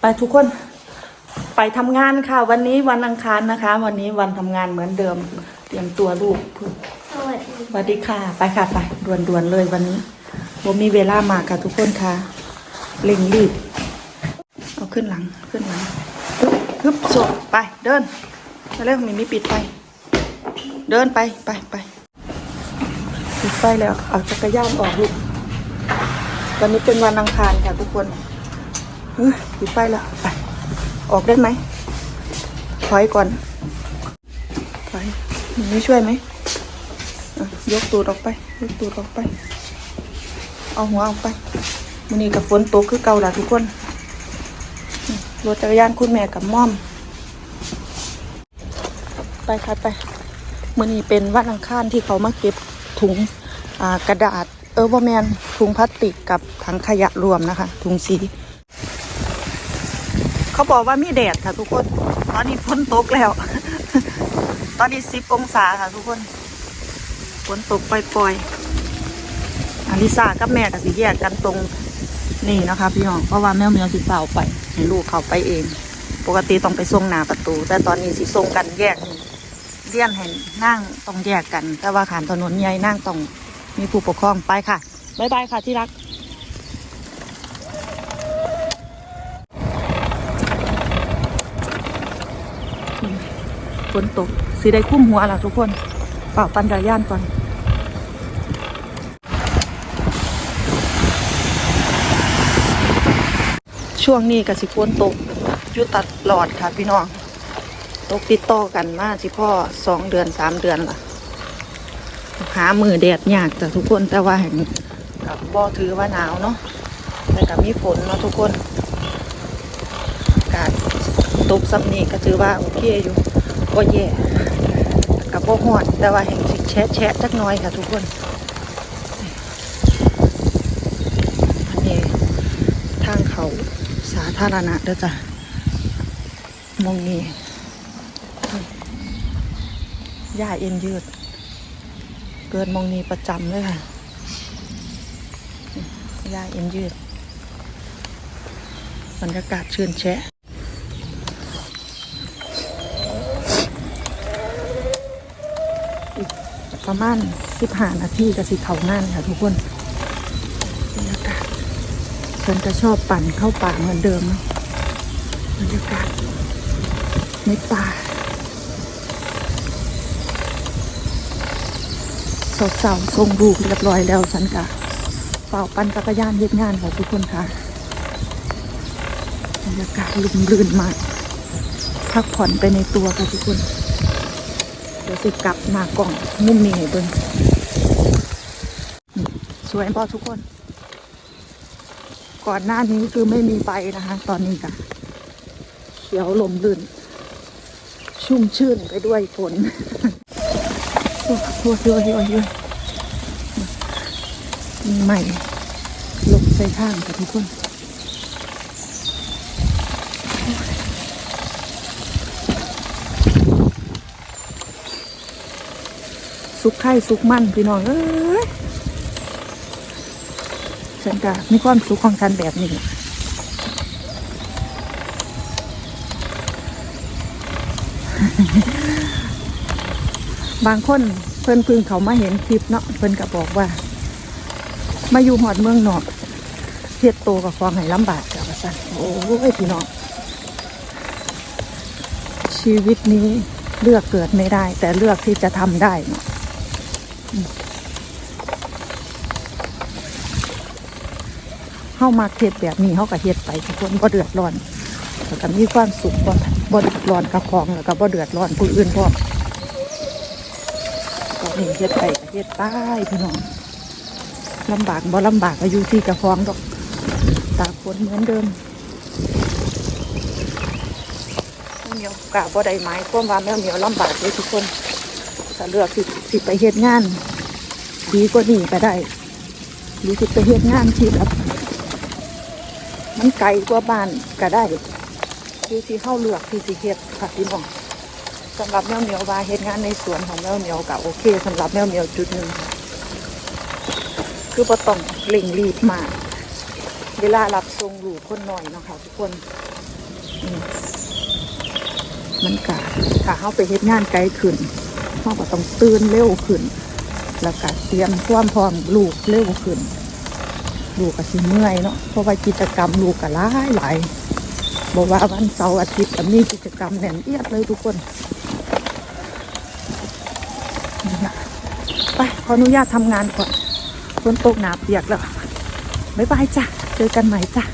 ไปทุกคน ไปทำงานค่ะ วันนี้วันอังคารนะคะ วันนี้วันทำงานเหมือนเดิม เตรียมตัวลูกสวัสดีสวัสดีค่ะ ไปค่ะไปด่วนๆเลยวันนี้ผมมีเวลามาค่ะทุกคนค่ะเร่งรีบ เอาขึ้นหลังขึ้นหลังฮึบฮึบโซไปเดินมาเร็วมีมีปิดไฟเดินไปไปไปปิดไฟแล้วเอาจักรยานออกลูกวันนี้เป็นวันอังคารค่ะทุกคน ปิดไฟแล้วไปออกได้ไหมถอยก่อนถอยมีไม่ช่วยไหมยกตูดออกไป ยกตูดออกไป เอาหัวออกไปมันนี้กับฝนตกคือเก่าละทุกคนรถจักรยานคุณแม่กับม่อม ไปค่ะไปมันนี้เป็นวันอังคารที่เขามาเก็บถุงกระดาษเออว่าแมนถุงพลาสติกกับถังขยะรวมนะคะ ถุงสี เขาบอกว่ามีแดดค่ะทุกคน ตอนนี้ฝนตกแล้ว ตอนนี้สิบองศาค่ะทุกคน ฝนตกปล่อยๆอาลิซากับแม่กับสิแยกกันตรงนี่นะคะ พี่น้อง เพราะว่าแม่เมียวสิเปล่าไปให้ลูกเขาไปเอง ปกติต้องไปส่งหน้าประตู แต่ตอนนี้สิส่งกันแยกนี่เลี่ยนให้นั่งต้องแยกกัน แต่ว่าขานถนนใหญ่นั่งต้องมีผู้ปกครองไปค่ะ บ๊ายบายค่ะที่รัก ฝนตกสีได้คุ้มหัวล่ะทุกคนเป่าปันจักรยานก่อนช่วงนี้กับสิฝนตกอยุตัดหลอดค่ะพี่น้อง ตกติดต่อกันมาสิพ่อสองเดือนสามเดือนล่ะ หามือแดดยากแต่ทุกคนแต่ว่าเห็นกับบ่อถือว่าหนาวเนาะแต่กับมีฝนเนาะทุกคน ตกซับนี้ก็ถือว่าโอเคอยู่ก็แย่กับบ่หอดแต่ว่าเห็นสิแชะแชะจักน้อยค่ะทุกคนอันนี้ทางเขาสาธารณะเด้อจ้ะมองนี่หญ้าเอ็นยืด เกิดมองนี้ประจำเลยค่ะหญ้าเอ็นยืดบรรยากาศชื่นแชะ ประมาณสิบห้านาทีก็สิเขางานค่ะทุกคนบรรยากาศฉันจะชอบปั่นเข้าป่าเหมือนเดิมบรรยากาศในป่าสาวๆทรงลูกเรียบร้อยแล้วฉันกะเป่าปั่นจักรยานเย็ดงานค่ะทุกคนค่ะบรรยากาศลุ่มลื่นมากพักผ่อนไปในตัวค่ะทุกคน ดี๋ยวสิกลับหน้ากล่องมุมนี้ให้เบิ่งสวยพอทุกคน ก่อนหน้านี้คือไม่มีใบนะคะ ตอนนี้ก็เขียวลมลื่น ชุ่มชื่นไปด้วยฝนโอ้โหโอ้ยโอ้ยโอ้ยมีใหม่ลงใส่ข้างค่ะทุกคน สุกไข่สุกมันพี่น้องเอ้ยฉันก็มีความสุขของฉันแบบนี้บางคนเพิ่นพึ่งเขามาเห็นคลิปเนาะเพิ่นก็บอกว่า มาอยู่หอดเมืองนอกเฮ็ดโตกับฟองให้ลำบากกับว่าซั่นโอ้ยพี่น้อง ชีวิตนี้เลือกเกิดไม่ได้ แต่เลือกที่จะทำได้เนาะ เข้ามาเฮ็ดแบบนี้เขาก็เฮ็ดไปทุกคนบ่เดือดร้อนแล้วก็มีความสุขบ่บ่เดือดร้อนกับของแล้วก็บ่เดือดร้อนผู้อื่นพร้อมก็นี่เฮ็ดไปก็เฮ็ดไปพี่น้องลำบากบ่ลำบากก็อยู่ที่กระฟองดอกตากฝนเหมือนเดิมเหมียวกะบ่ได้หมายความว่าแม่เหมียวลำบากเลยทุกคน ถ้าเลือกสิสิไปเฮ็ดงาน ดีกว่านี้ก็ได้หรือสิไปเฮ็ดงานที่แบบมันไกลกว่าบ้านก็ได้คือที่เข้าเลือกที่สิเฮ็ดค่ะพี่น้องสำหรับแมวเหมียวว่าเฮ็ดงานในสวนของแมวเหมียวก็โอเคสำหรับแมวเหมียวจุดหนึ่งคือบ่ต้องเร่งรีบมากเวลารับส่งลูคนหน่อยนะคะทุกคนมมันกะถ้าเขาไปเฮ็ดงานไกลขึ้น เขาก็ต้องตื่นเร็วขึ้น แล้วก็เตรียมความพร้อมลูกเร็วขึ้น ลูกก็สิเมื่อยเนาะเพราะว่ากิจกรรมลูกก็หลายหลายบอกว่าวันเสาร์อาทิตย์ก็มีกิจกรรมแน่นเอียดเลยทุกคนไปขออนุญาตทำงานก่อนฝนตกหนาเปียกแล้วบ๊ายบายจ้ะเจอกันใหม่จ้ะ